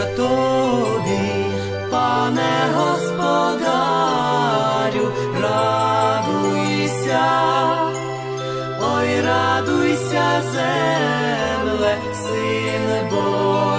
мир тобі, пане господарю, радуйся, ой, радуйся, земле, син Божий,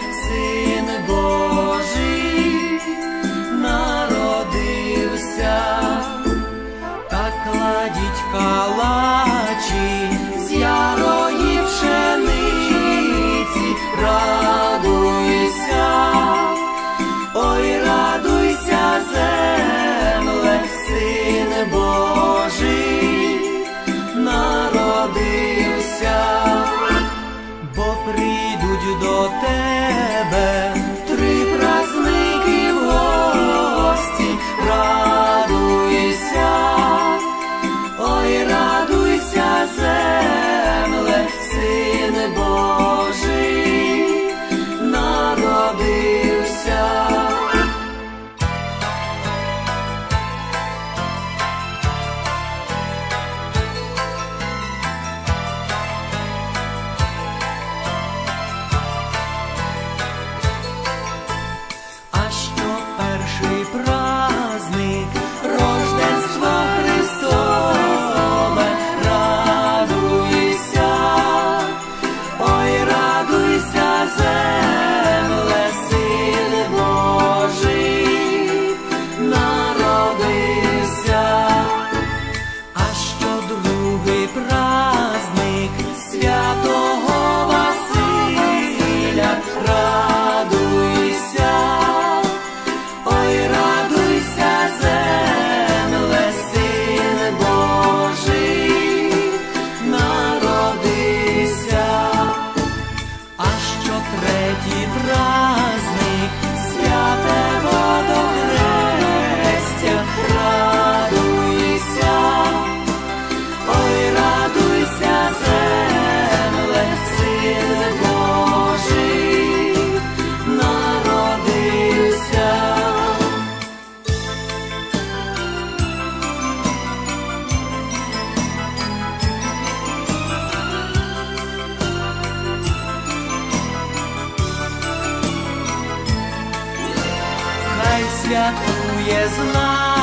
син Божий, народився, кладіть калачі з ярої пшениці, радуйся, ой, радуйся, земле, син Божий, народився, бо прийдуть до тебе światu jest nas.